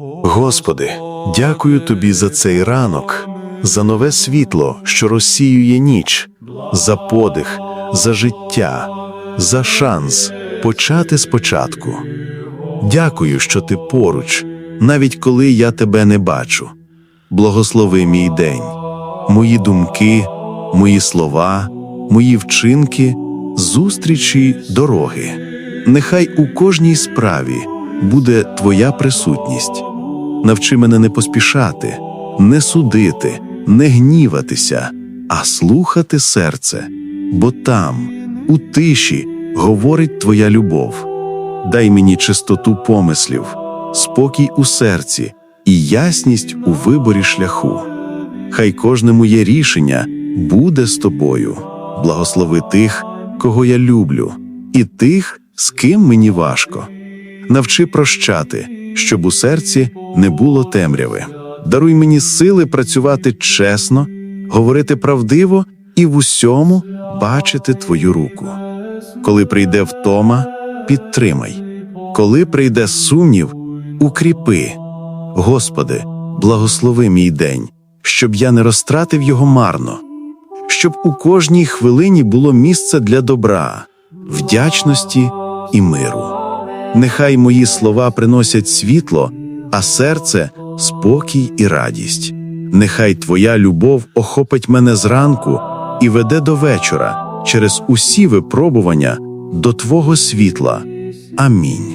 Господи, дякую Тобі за цей ранок, за нове світло, що розсіює ніч, за подих, за життя, за шанс почати спочатку. Дякую, що ти поруч, навіть коли я тебе не бачу. Благослови мій день, мої думки, мої слова, мої вчинки, зустрічі, дороги. Нехай у кожній справі буде Твоя присутність. Навчи мене не поспішати, не судити, не гніватися, а слухати серце, бо там, у тиші, говорить Твоя любов. Дай мені чистоту помислів, спокій у серці і ясність у виборі шляху. Хай кожне моє рішення буде з тобою. Благослови тих, кого я люблю, і тих, з ким мені важко. Навчи прощати, щоб у серці не було темряви. Даруй мені сили працювати чесно, говорити правдиво і в усьому бачити твою руку. Коли прийде втома, підтримай. Коли прийде сумнів, укріпи. Господи, благослови мій день, щоб я не розтратив його марно, щоб у кожній хвилині було місце для добра, вдячності і миру. Нехай мої слова приносять світло, а серце спокій і радість. Нехай Твоя любов охопить мене зранку і веде до вечора через усі випробування до Твого світла. Амінь.